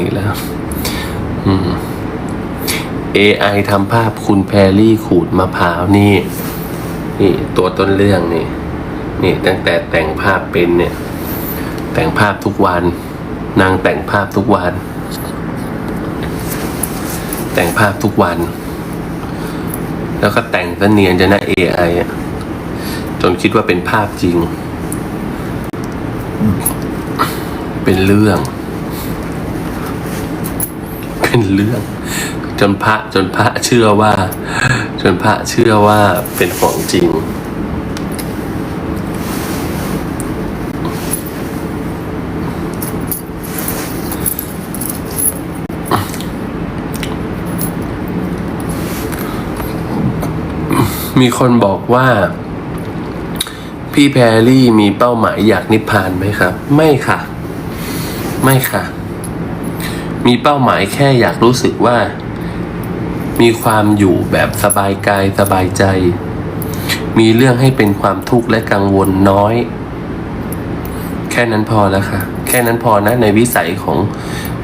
อีกแล้ว อืม AI ทำภาพคุณแพรรี่ขูดมะพร้าวนี่ นี่ตัวต้นเรื่องนี่ นี่ตั้งแต่แต่งภาพเป็นเนี่ย แต่งภาพทุกวัน นางแต่งภาพทุกวัน แต่งภาพทุกวัน แล้วก็แต่งซะเนียนจะนะ AI อะจนคิดว่าเป็นภาพจริง เป็นเรื่อง เป็นเรื่อง จนพระจนพระเชื่อว่า จนพระเชื่อว่าเป็นของจริงมีคนบอกว่า พี่แพรรี่มีเป้าหมายอยากนิพพานไหมครับ ไม่ค่ะ ไม่ค่ะ มีเป้าหมายแค่อยากรู้สึกว่า มีความอยู่แบบสบายกายสบายใจ มีเรื่องให้เป็นความทุกข์และกังวลน้อย แค่นั้นพอแล้วค่ะ แค่นั้นพอนะในวิสัยของ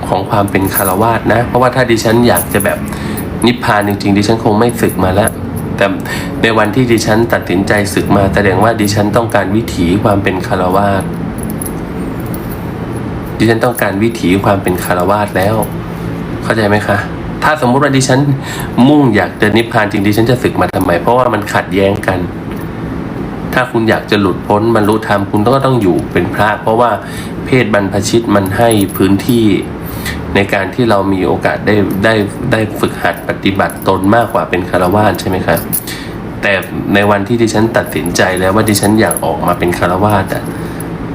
ของความเป็นคารวาสนะ เพราะว่าถ้าดิฉันอยากจะแบบนิพพานจริงๆดิฉันคงไม่ศึกมาแล้วแต่ในวันที่ดิฉันตัดสินใจศึกมาแสดงว่าดิฉันต้องการวิถีความเป็นคารวาส ดิฉันต้องการวิถีความเป็นคารวาสแล้ว เข้าใจไหมคะ ถ้าสมมุติว่าดิฉันมุ่งอยากจะนิพพานจริงดิฉันจะศึกมาทำไม เพราะว่ามันขัดแย้งกัน ถ้าคุณอยากจะหลุดพ้นบรรลุธรรมคุณก็ต้องอยู่เป็นพระ เพราะว่าเพศบรรพชิตมันให้พื้นที่ในการที่เรามีโอกาสได้ได้ได้ฝึกหัดปฏิบัติตนมากกว่าเป็นคารวาสใช่ไหมครับแต่ในวันที่ดิฉันตัดสินใจแล้วว่าดิฉันอยากออกมาเป็นคารวาสอะ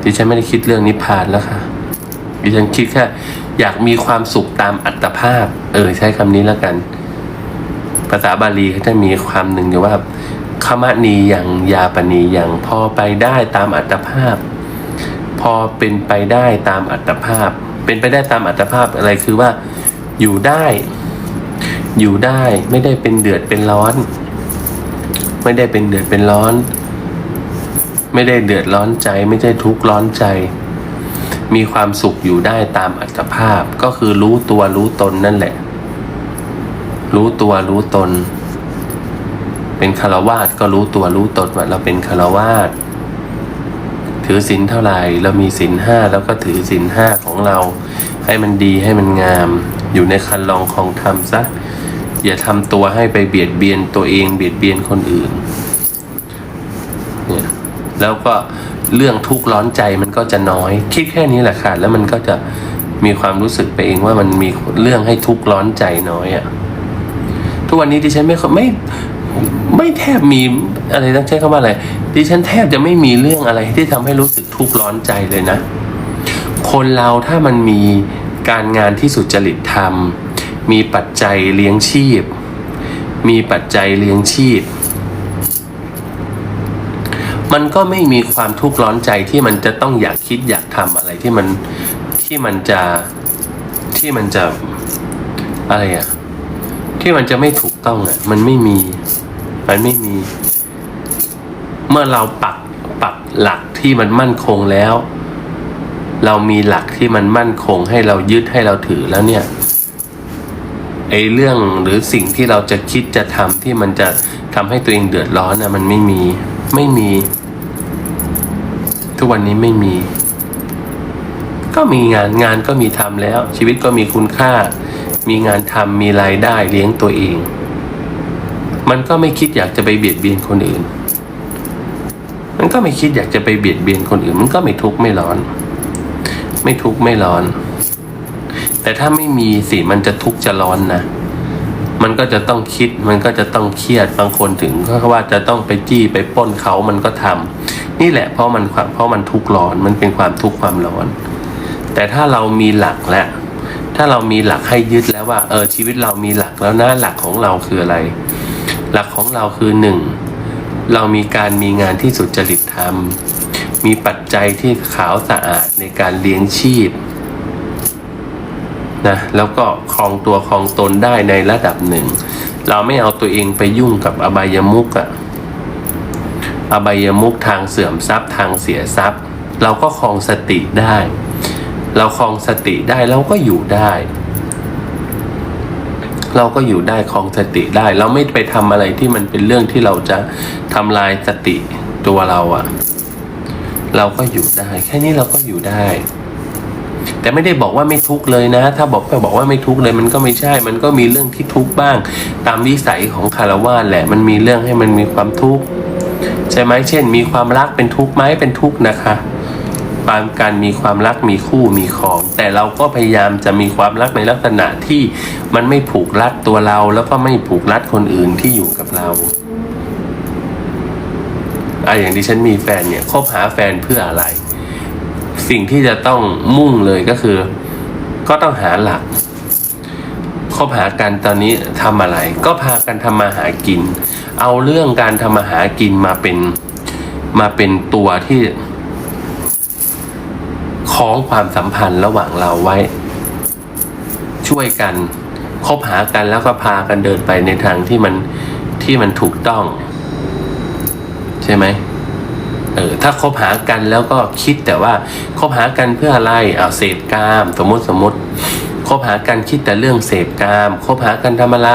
ดิฉันไม่ได้คิดเรื่องนิพพานแล้วค่ะ ดิฉันคิดแค่อยากมีความสุขตามอัตภาพ เออ ใช้คำนี้แล้วกัน ภาษาบาลีเขาจะมีความหนึ่งอยู่ว่าขมณีอย่างยาปณีอย่างพอไปได้ตามอัตภาพ พอเป็นไปได้ตามอัตภาพ เป็นไปได้ตามอัตภาพอะไรคือว่า อยู่ได้ อยู่ได้ไม่ได้เป็นเดือดเป็นร้อน ไม่ได้เป็นเดือดเป็นร้อน ไม่ได้เดือดร้อนใจ ไม่ได้ทุกข์ร้อนใจ มีความสุขอยู่ได้ตามอัตภาพก็คือรู้ตัวรู้ตนนั่นแหละ รู้ตัวรู้ตน เป็นคารวาสก็รู้ตัวรู้ตนว่าเราเป็นคารวาสถือศีลเท่าไหร่เรามีศีลห้าแล้วก็ถือศีลห้าของเรา ให้มันดีให้มันงาม อยู่ในคันลองของธรรมซะอย่าทำตัวให้ไปเบียดเบียนตัวเองเบียดเบียนคนอื่นเนี่ยแล้วก็ เรื่องทุกข์ร้อนใจมันก็จะน้อย คิดแค่นี้แหละค่ะ แล้วมันก็จะมีความรู้สึกไปเองว่ามันมีเรื่องให้ทุกข์ร้อนใจน้อยอะ่ะทุกวันนี้ดิฉันไม่ไม่ไม่แทบมีอะไรต้องใช้คำว่าอะไรดิฉันแทบจะไม่มีเรื่องอะไรที่ทำให้รู้สึกทุกข์ร้อนใจเลยนะ คนเราถ้ามันมีการงานที่สุจริตทำมีปัจจัยเลี้ยงชีพ มีปัจจัยเลี้ยงชีพ มันก็ไม่มีความทุกข์ร้อนใจที่มันจะต้องอยากคิดอยากทำอะไรที่มันที่มันจะที่มันจะอะไรอะที่มันจะไม่ถูกต้องอะมันไม่มี มันไม่มี เมื่อเราปักปักหลักที่มันมั่นคงแล้ว เรามีหลักที่มันมั่นคงให้เรายึดให้เราถือแล้วเนี่ยไอ้เรื่องหรือสิ่งที่เราจะคิดจะทำที่มันจะทำให้ตัวเองเดือดร้อนนะมันไม่มีไม่มี ทุกวันนี้ไม่มี ก็มีงานงานก็มีทำแล้ว ชีวิตก็มีคุณค่า มีงานทำมีรายได้เลี้ยงตัวเอง มันก็ไม่คิดอยากจะไปเบียดเบียนคนอื่น มันก็ไม่คิดอยากจะไปเบียดเบียนคนอื่น มันก็ไม่ทุกข์ไม่ร้อน ไม่ทุกข์ไม่ร้อน แต่ถ้าไม่มีสิมันจะทุกข์จะร้อนนะมันก็จะต้องคิด มันก็จะต้องเครียด บางคนถึงก็ว่าจะต้องไปจี้ไปป้นเขา มันก็ทำ นี่แหละเพราะมันเพราะมันทุกข์ร้อนมันเป็นความทุกข์ความร้อน แต่ถ้าเรามีหลักแล้วถ้าเรามีหลักให้ยึดแล้วว่า เออชีวิตเรามีหลักแล้วนะหลักของเราคืออะไร หลักของเราคือหนึ่งเรามีการมีงานที่สุจริตทำมีปัจจัยที่ขาวสะอาดในการเลี้ยงชีพนะแล้วก็ครองตัวครองตนได้ในระดับหนึ่ง เราไม่เอาตัวเองไปยุ่งกับอบายมุกอะ อบายมุกทางเสื่อมทรัพย์ทางเสียทรัพย์ เราก็ครองสติได้ เราคลองสติได้เราก็อยู่ได้ เราก็อยู่ได้คลองสติได้ เราไม่ไปทำอะไรที่มันเป็นเรื่องที่เราจะทำลายสติตัวเราอะเราก็อยู่ได้ แค่นี้เราก็อยู่ได้ แต่ไม่ได้บอกว่าไม่ทุกเลยนะ ถ้าบอกบอกว่าไม่ทุกเลย มันก็ไม่ใช่ มันก็มีเรื่องที่ทุกบ้าง ตามวิสัยของคารวะแหละ มันมีเรื่องให้มันมีความทุกข์ ใช่ไหมเช่น มีความรักเป็นทุกข์ไหมเป็นทุกข์นะคะความการมีความรักมีคู่มีของ แต่เราก็พยายามจะมีความรักในลักษณะที่มันไม่ผูกรัดตัวเรา แล้วก็ไม่ผูกรัดคนอื่นที่อยู่กับเราอะอย่างที่ฉันมีแฟนเนี่ยคบหาแฟนเพื่ออะไร สิ่งที่จะต้องมุ่งเลยก็คือ ก็ต้องหาหลักคบหากันตอนนี้ทำอะไร ก็พากันทำมาหากิน เอาเรื่องการทำมาหากินมาเป็นมาเป็นตัวที่คล้องความสัมพันธ์ระหว่างเราไว้ ช่วยกันคบหากันแล้วก็พากันเดินไปในทางที่มันที่มันถูกต้อง ใช่ไหมเออถ้าคบหากันแล้วก็คิดแต่ว่าคบหากันเพื่ออะไรเอาเสพกาม สมมติสมมติคบหากันคิดแต่เรื่องเสพกามคบหากันทำอะไร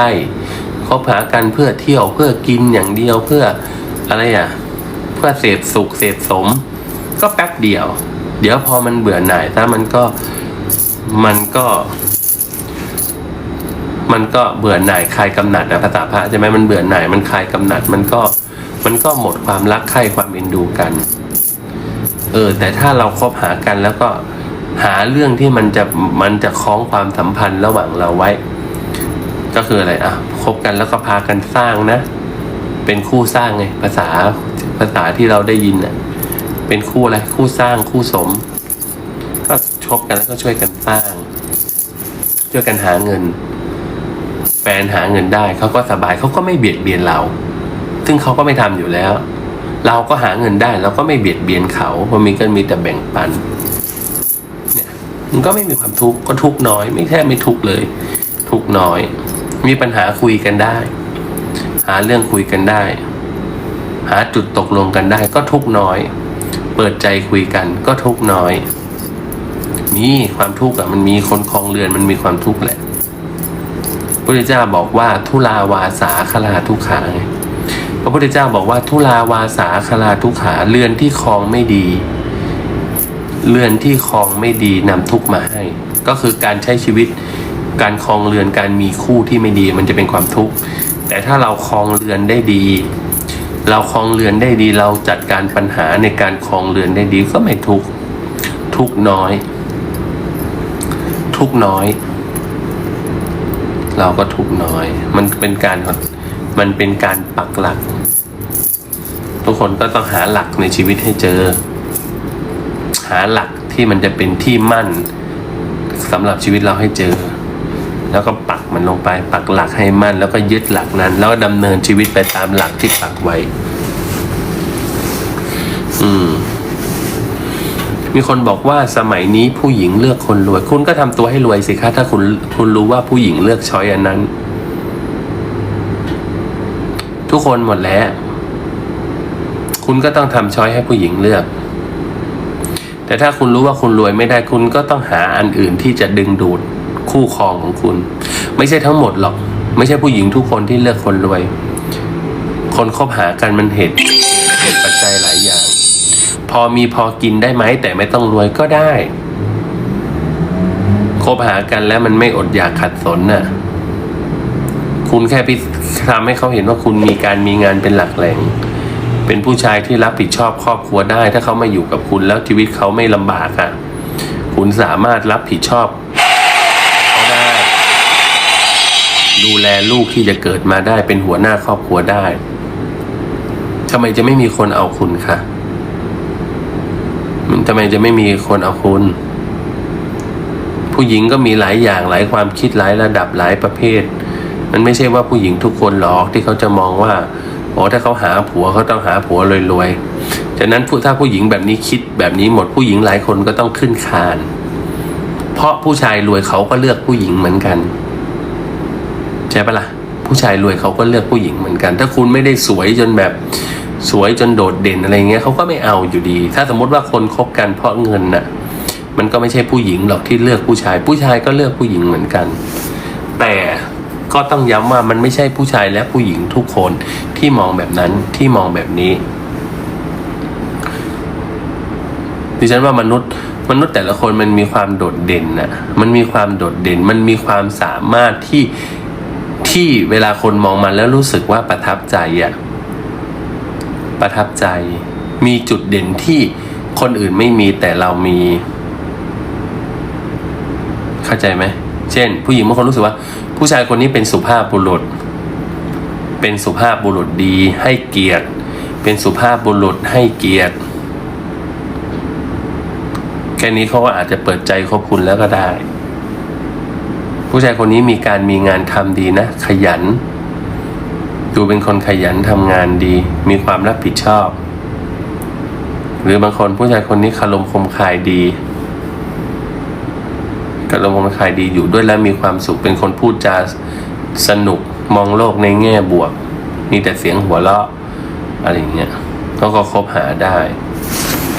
บหากันเพื่อเที่ยวเพื่อกินอย่างเดียวเพื่ออะไรอะ เพื่อเสพสุขเสพสม ก็แป๊บเดียว เดี๋ยวพอมันเบื่อหน่ายถ้ามันก็มันก็ มันก็เบื่อหน่ายคลายกำหนัดนะภาษาพระใช่ไหมมันเบื่อหน่ายมันคลายกำหนัด มันก็มันก็หมดความรักใคร่ความเอ็นดูกัน เออ แต่ถ้าเราคบหากันแล้วก็หาเรื่องที่มันจะมันจะคล้องความสัมพันธ์ระหว่างเราไว้ ก็คืออะไรอะคบกันแล้วก็พากันสร้างนะ เป็นคู่สร้างไงภาษาภาษาที่เราได้ยินอะเป็นคู่อะไรคู่สร้างคู่สม ก็ชบกันแล้วก็ช่วยกันสร้าง ช่วยกันหาเงินแฟนหาเงินได้เขาก็สบายเขาก็ไม่เบียดเบียนเรา ซึ่งเขาก็ไม่ทำอยู่แล้ว เราก็หาเงินได้เราก็ไม่เบียดเบียนเขาเพราะมีก็มีแต่แบ่งปันเนี่ยมันก็ไม่มีความทุกข์ก็ทุกน้อย ไม่แทบไม่ทุกเลย ทุกน้อย มีปัญหาคุยกันได้ หาเรื่องคุยกันได้ หาจุดตกลงกันได้ ก็ทุกน้อย เปิดใจคุยกันก็ทุกน้อยมีความทุกข์อะมันมีคนคลองเรือนมันมีความทุกข์แหละพระพุทธเจ้าบอกว่าทุลาวาสาคลาทุกขาไงพระพุทธเจ้าบอกว่าทุลาวาสาคลาทุกขาเรือนที่คลองไม่ดี เรือนที่คลองไม่ดีนำทุกข์มาให้ ก็คือการใช้ชีวิต การคลองเรือนการมีคู่ที่ไม่ดีมันจะเป็นความทุกข์แต่ถ้าเราคลองเรือนได้ดี เราคลองเรือนได้ดี เราจัดการปัญหาในการคลองเรือนได้ดีก็ไม่ทุกข์ทุกน้อย ทุกน้อย เราก็ทุกน้อย มันเป็นการมันเป็นการปักหลัก ทุกคนก็ต้องหาหลักในชีวิตให้เจอ หาหลักที่มันจะเป็นที่มั่นสำหรับชีวิตเราให้เจอ แล้วก็ปักมันลงไป ปักหลักให้มั่น แล้วก็ยึดหลักนั้น แล้วก็ดำเนินชีวิตไปตามหลักที่ปักไว้ อืม มีคนบอกว่าสมัยนี้ผู้หญิงเลือกคนรวย คุณก็ทำตัวให้รวยสิคะถ้าคุณคุณรู้ว่าผู้หญิงเลือกช้อยอันนั้น ทุกคนหมดแล้ว คุณก็ต้องทำช้อยให้ผู้หญิงเลือกแต่ถ้าคุณรู้ว่าคุณรวยไม่ได้คุณก็ต้องหาอันอื่นที่จะดึงดูด คู่ครองของคุณ ไม่ใช่ทั้งหมดหรอก ไม่ใช่ผู้หญิงทุกคนที่เลือกคนรวย คนคบหากันมันเหตุเหตุปัจจัยหลายอย่าง พอมีพอกินได้ไหมแต่ไม่ต้องรวยก็ได้คบหากันแล้วมันไม่อดอยากขัดสนน่ะ คุณแค่พิทำให้เขาเห็นว่าคุณมีการมีงานเป็นหลักแหล่ง เป็นผู้ชายที่รับผิดชอบครอบครัวได้ ถ้าเขามาอยู่กับคุณแล้วชีวิตเขาไม่ลำบากอะ คุณสามารถรับผิดชอบเขาได้ ดูแลูกที่จะเกิดมาได้เป็นหัวหน้าครอบครัวได้ทำไมจะไม่มีคนเอาคุณคะมันทำไมจะไม่มีคนเอาคุณ ผู้หญิงก็มีหลายอย่างหลายความคิดหลายระดับหลายประเภท มันไม่ใช่ว่าผู้หญิงทุกคนหรอกที่เขาจะมองว่าโอ้ถ้าเขาหาผัวเขาต้องหาผัวรวยๆฉะนั้นผู้ถ้าผู้หญิงแบบนี้คิดแบบนี้หมดผู้หญิงหลายคนก็ต้องขึ้นคาน เพราะผู้ชายรวยเขาก็เลือกผู้หญิงเหมือนกัน ใช่ปะล่ะ ผู้ชายรวยเขาก็เลือกผู้หญิงเหมือนกัน ถ้าคุณไม่ได้สวยจนแบบสวยจนโดดเด่นอะไรเงี้ยเขาก็ไม่เอาอยู่ดี ถ้าสมมติว่าคนคบกันเพราะเงินน่ะ มันก็ไม่ใช่ผู้หญิงหรอกที่เลือกผู้ชาย ผู้ชายก็เลือกผู้หญิงเหมือนกัน แต่ก็ต้องย้ำว่ามันไม่ใช่ผู้ชายและผู้หญิงทุกคนที่มองแบบนั้นที่มองแบบนี้ ดิฉันว่ามนุษย์มนุษย์แต่ละคนมันมีความโดดเด่นนะมันมีความโดดเด่น มันมีความสามารถที่ ที่เวลาคนมองมันแล้วรู้สึกว่าประทับใจอะประทับใจ มีจุดเด่นที่คนอื่นไม่มีแต่เรามี เข้าใจไหม เช่น ผู้หญิงบางคนรู้สึกว่า ผู้ชายคนนี้เป็นสุภาพบุรุษ เป็นสุภาพบุรุษดี ให้เกียรติ เป็นสุภาพบุรุษให้เกียรติแค่นี้เขาก็อาจจะเปิดใจคบคุณแล้วก็ได้ ผู้ชายคนนี้มีการมีงานทำดีนะ ขยัน ดูเป็นคนขยันทำงานดี มีความรับผิดชอบ หรือบางคนผู้ชายคนนี้คารมคมคายดีคารมคมคายดีอยู่ด้วยแล้วมีความสุขเป็นคนพูดจาสนุกมองโลกในแง่บวก มีแต่เสียงหัวเราะอะไรอย่างเงี้ยก็ก็คบหาได้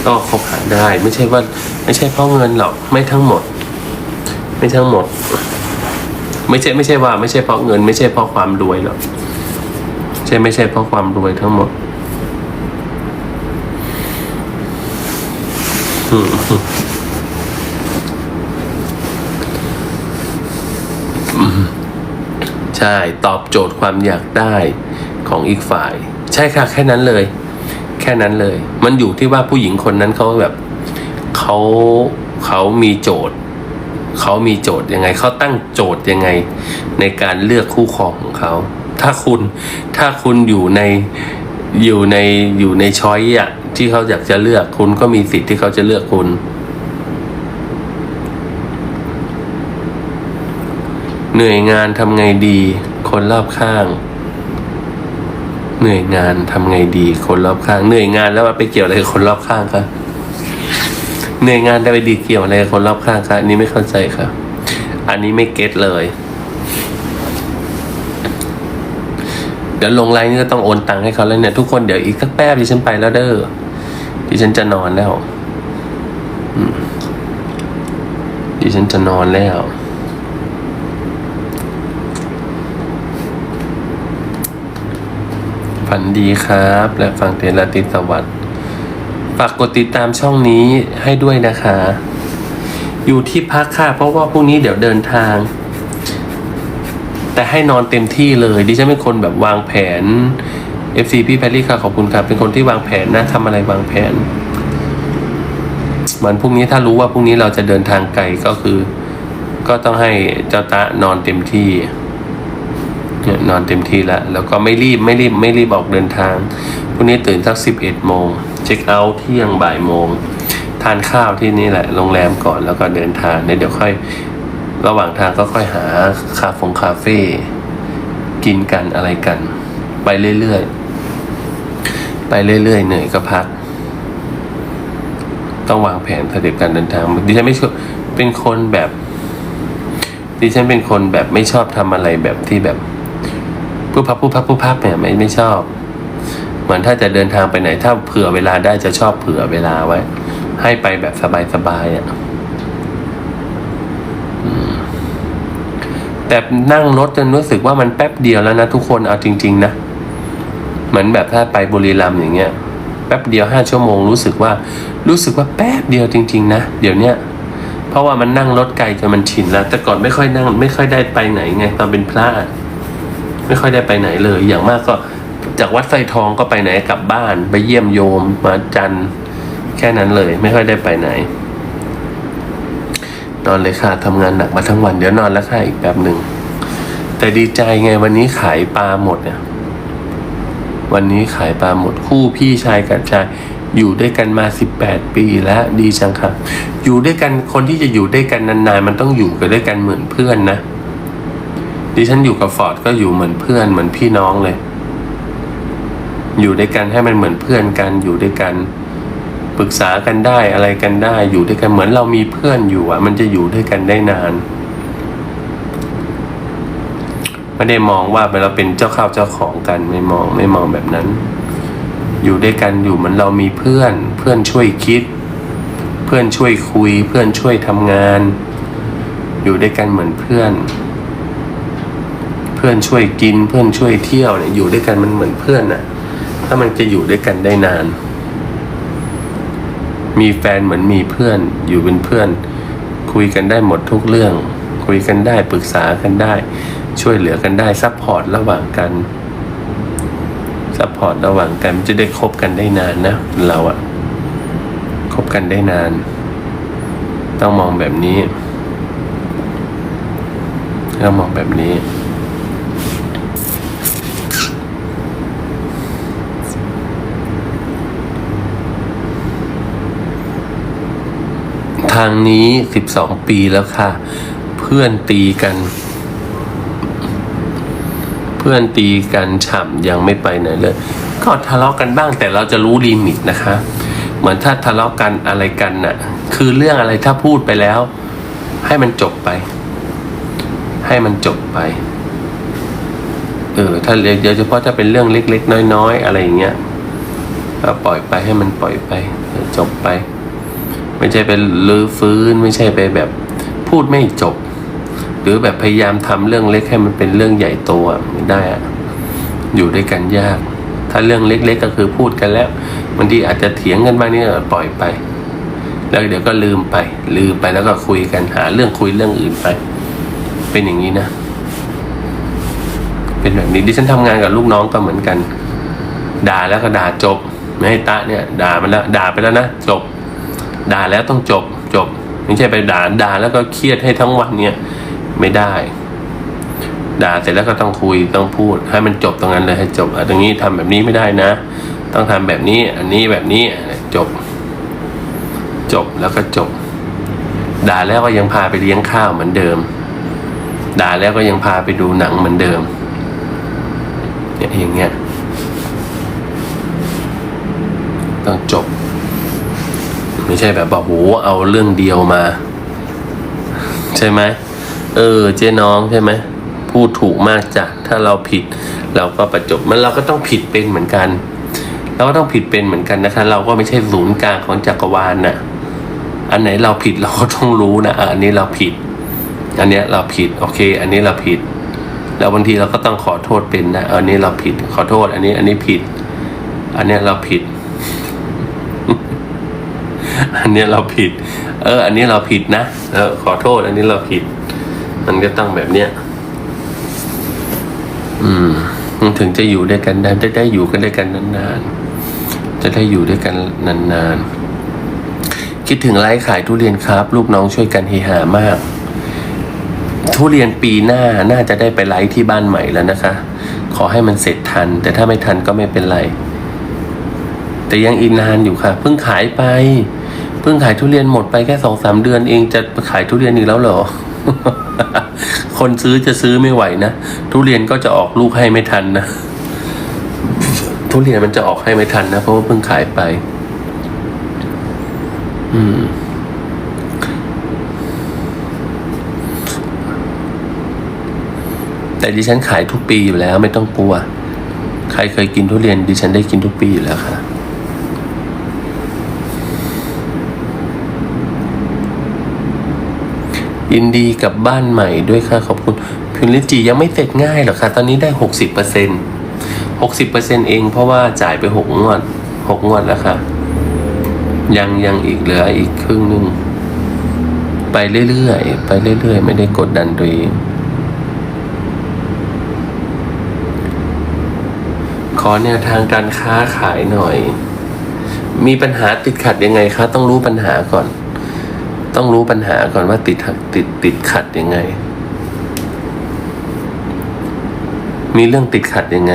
ก็คบหาได้ ไม่ใช่ว่า ไม่ใช่เพราะเงินหรอก ไม่ทั้งหมด ไม่ทั้งหมด ไม่ใช่ไม่ใช่ว่า ไม่ใช่เพราะเงิน ไม่ใช่เพราะความรวยหรอกใช่ไม่ใช่เพราะความรวยทั้งหมดใช่ตอบโจทย์ความอยากได้ของอีกฝ่าย ใช่ค่ะแค่นั้นเลย แค่นั้นเลย มันอยู่ที่ว่าผู้หญิงคนนั้นเขาแบบเขาเขามีโจทย์ เขามีโจทย์ยังไง เขาตั้งโจทย์ยังไง ในการเลือกคู่ครองของเขา ถ้าคุณถ้าคุณอยู่ในอยู่ในอยู่ในช้อยอะที่เขาอยากจะเลือกคุณก็มีสิทธิ์ที่เขาจะเลือกคุณ เหนื่อยงานทำไงดี คนรอบข้าง เหนื่อยงานทำไงดี คนรอบข้าง เหนื่อยงานแล้วไปเกี่ยวอะไรกับคนรอบข้างคะ เหนื่อยงานได้ไปดีเกี่ยวอะไรกับคนรอบข้างคะอันนี้ไม่เข้าใจครับ อันนี้ไม่เก็ตเลยเดี๋ยวลงไลน์นี่ก็ต้องโอนตังค์ให้เขาแล้วเนี่ย ทุกคนเดี๋ยวอีกสักแป๊บดิฉันไปแล้วเด้อดิฉันจะนอนแล้วดิฉันจะนอนแล้วฝันดีครับ และฟังเทระติสวัสดิ์ ฝากกดติดตามช่องนี้ให้ด้วยนะคะ อยู่ที่พักค่ะ เพราะว่าพรุ่งนี้เดี๋ยวเดินทาง แต่ให้นอนเต็มที่เลย ดิฉันเป็นคนแบบวางแผน FC พี่แพรรี่ค่ะ ขอบคุณครับเป็นคนที่วางแผนนะทำอะไรวางแผนวันพรุ่งนี้ถ้ารู้ว่าพรุ่งนี้เราจะเดินทางไกลก็คือ ก็ต้องให้เจ้าตะนอนเต็มที่เนี่ยนอนเต็มที่แล้วแล้วก็ไม่รีบไม่รีบไม่รีบออกเดินทางพรุ่งนี้ตื่นสักสิบเอ็ดโมง เช็คเอาท์เที่ยงบ่ายโมง ทานข้าวที่นี่แหละโรงแรมก่อนแล้วก็เดินทางเนี่ยเดี๋ยวค่อย ระหว่างทางก็ค่อยหาคาเฟงคาเฟ่กินกันอะไรกัน ไปเรื่อยๆ ไปเรื่อยๆ เหนื่อยก็พัก ต้องวางแผนสเต็ปการเดินทางดิฉันไม่ชอบเป็นคนแบบดิฉันเป็นคนแบบไม่ชอบทำอะไรแบบที่แบบปุ๊บพับปุ๊บพับปุ๊บพับเนี่ยไม่ไม่ชอบ เหมือนถ้าจะเดินทางไปไหนถ้าเผื่อเวลาได้จะชอบเผื่อเวลาไว้ ให้ไปแบบสบายๆอะแต่นั่งรถจนรู้สึกว่ามันแป๊บเดียวแล้วนะทุกคนเอาจริง ๆ นะเหมือนแบบถ้าไปบุรีรัมย์อย่างเงี้ยแป๊บเดียวห้าชั่วโมงรู้สึกว่า รู้สึกว่าแป๊บเดียวจริง ๆ นะเดี๋ยวเนี้ยเพราะว่ามันนั่งรถไกลจนมันชินแล้ว แต่ก่อนไม่ค่อยนั่ง ไม่ค่อยได้ไปไหนไงตอนเป็นพระไม่ค่อยได้ไปไหนเลย อย่างมากก็ จากวัดไฟทองก็ไปไหนกลับบ้าน ไปเยี่ยมโยมมาจันแค่นั้นเลย ไม่ค่อยได้ไปไหน นอนเลยค่ะทำงานหนักมาทั้งวันเดี๋ยวนอนแล้วค่ะอีกแป๊บหนึ่งแต่ดีใจไงวันนี้ขายปลาหมดเนี่ยวันนี้ขายปลาหมดคู่พี่ชายกับชายอยู่ด้วยกันมาสิบแปดปีแล้วดีจังครับ อยู่ด้วยกันคนที่จะอยู่ด้วยกันนานๆ มันต้องอยู่กันด้วยกันเหมือนเพื่อนนะดิฉันอยู่กับฟอร์ดก็อยู่เหมือนเพื่อนเหมือนพี่น้องเลย อยู่ด้วยกันให้มันเหมือนเพื่อนกันอยู่ด้วยกันปรึกษากันได้อะไรกันได้อยู่ด้วยกันเหมือนเรามีเพื่อนอยู่อะ มันจะอยู่ด้วยกันได้นานไม่ได้มองว่าเราเป็นเจ้าข้าวเจ้าของกันไม่มองไม่มองแบบนั้น อยู่ด้วยกันอยู่เหมือนเรามีเพื่อน เพื่อนช่วยคิด เพื่อนช่วยคุย เพื่อนช่วยทำงาน อยู่ด้วยกันเหมือนเพื่อน เพื่อนช่วยกิน เพื่อนช่วยเที่ยวเนี่ยอยู่ด้วยกันมันเหมือนเพื่อนน่ะ ถ้ามันจะอยู่ด้วยกันได้นาน มีแฟนเหมือนมีเพื่อน อยู่เป็นเพื่อน คุยกันได้หมดทุกเรื่อง คุยกันได้ปรึกษากันได้ ช่วยเหลือกันได้ซัพพอร์ตระหว่างกันซัพพอร์ตระหว่างกันจะได้คบกันได้นานนะเราอะคบกันได้นาน ต้องมองแบบนี้ต้องมองแบบนี้ ทางนี้สิบสองปีแล้วค่ะ เพื่อนตีกัน เพื่อนตีกันฉ่ำยังไม่ไปไหนเลย ก็ทะเลาะกันบ้างแต่เราจะรู้ลิมิตนะคะ เหมือนถ้าทะเลาะกันอะไรกันน่ะ คือเรื่องอะไรถ้าพูดไปแล้ว ให้มันจบไป ให้มันจบไป เออถ้าเดี๋ยวเฉพาะถ้าเป็นเรื่องเล็ก ๆ น้อย ๆ อะไรอย่างเงี้ยปล่อยไปให้มันปล่อยไป จบไป ไม่ใช่ไปลื้อฟื้น ไม่ใช่ไปแบบพูดไม่จบ หรือแบบพยายามทำเรื่องเล็กให้มันเป็นเรื่องใหญ่โตอะไม่ได้อะอยู่ด้วยกันยาก ถ้าเรื่องเล็ก ๆ ก็คือพูดกันแล้วบางทีอาจจะเถียงกันบ้างนี่ปล่อยไป แล้วเดี๋ยวก็ลืมไป ลืมไปแล้วก็คุยกันหาเรื่องคุยเรื่องอื่นไป เป็นอย่างนี้นะเป็นแบบนี้ดิฉันทำงานกับลูกน้องก็เหมือนกัน ด่าแล้วก็ด่าจบ ไม่ให้ตะเนี่ย ด่ามันแล้วด่าไปแล้วนะจบ ด่าแล้วต้องจบจบ ไม่ใช่ไปด่าด่าแล้วก็เครียดให้ทั้งวันเนี่ยไม่ได้ ด่าเสร็จแล้วก็ต้องคุยต้องพูด ให้มันจบตรงนั้นเลยให้จบอตรงนี้ทำแบบนี้ไม่ได้นะ ต้องทำแบบนี้ อันนี้แบบนี้จบ จบแล้วก็จบ ด่าแล้วก็ยังพาไปเลี้ยงข้าวเหมือนเดิม ด่าแล้วก็ยังพาไปดูหนังเหมือนเดิมเนี่ยอย่างเงี้ยต้องจบ ไม่ใช่แบบว่าโหเอาเรื่องเดียวมา ใช่ไหมเออ เจ๊น้องใช่ไหมพูดถูกมากจ้ะถ้าเราผิด เราก็ประจบมันเราก็ต้องผิดเป็นเหมือนกัน เราก็ต้องผิดเป็นเหมือนกันนะคะ เราก็ไม่ใช่ศูนย์กลางของจักรวาลน่ะ อันไหนเราผิดเราก็ต้องรู้นะอะอันนี้เราผิด อันเนี้ยเราผิดโอเค อันนี้เราผิด แล้วบางทีเราก็ต้องขอโทษเป็นนะอันนี้เราผิดขอโทษ อันนี้อันนี้ผิด อันเนี้ยเราผิด อันนี้เราผิด เออ อันนี้เราผิดนะ เออ ขอโทษ อันนี้เราผิด มันก็ต้องแบบเนี้ย อืม ถึงจะอยู่ด้วยกันได้ได้ได้อยู่กันด้วยกันนานๆ จะได้อยู่ด้วยกันนานๆ คิดถึงไลฟ์ขายทุเรียนครับ ลูกน้องช่วยกันเฮฮามาก ทุเรียนปีหน้าน่าจะได้ไปไลฟ์ที่บ้านใหม่แล้วนะคะ ขอให้มันเสร็จทัน แต่ถ้าไม่ทันก็ไม่เป็นไร แต่ยังอีกนานอยู่ค่ะ เพิ่งขายไป เพิ่งขายทุเรียนหมดไปแค่สองสามเดือนเองจะขายทุเรียนอีกแล้วเหรอ คนซื้อจะซื้อไม่ไหวนะ ทุเรียนก็จะออกลูกให้ไม่ทันนะ ทุเรียนมันจะออกให้ไม่ทันนะ เพราะว่าเพิ่งขายไป อืมแต่ดิฉันขายทุกปีอยู่แล้วไม่ต้องกลัว ใครเคยกินทุเรียนดิฉันได้กินทุกปีอยู่แล้วค่ะ ยินดีกับบ้านใหม่ด้วยค่ะขอบคุณพิมลิจียังไม่เสร็จง่ายหรอกค่ะ ตอนนี้ได้หกสิบเปอร์เซ็นหกสิบเปอร์เซ็นเองเพราะว่าจ่ายไปหกงวดหกงวดแล้วค่ะ ยังยังอีกเหลืออีกครึ่งหนึงไปเรื่อยๆไปเรื่อยๆ ไม่ได้กดดันตัวเองขอแนวทางการค้าขายหน่อย มีปัญหาติดขัดยังไงคะ ต้องรู้ปัญหาก่อน ต้องรู้ปัญหาก่อนว่าติดขัดติดติดขัดยังไง มีเรื่องติดขัดยังไง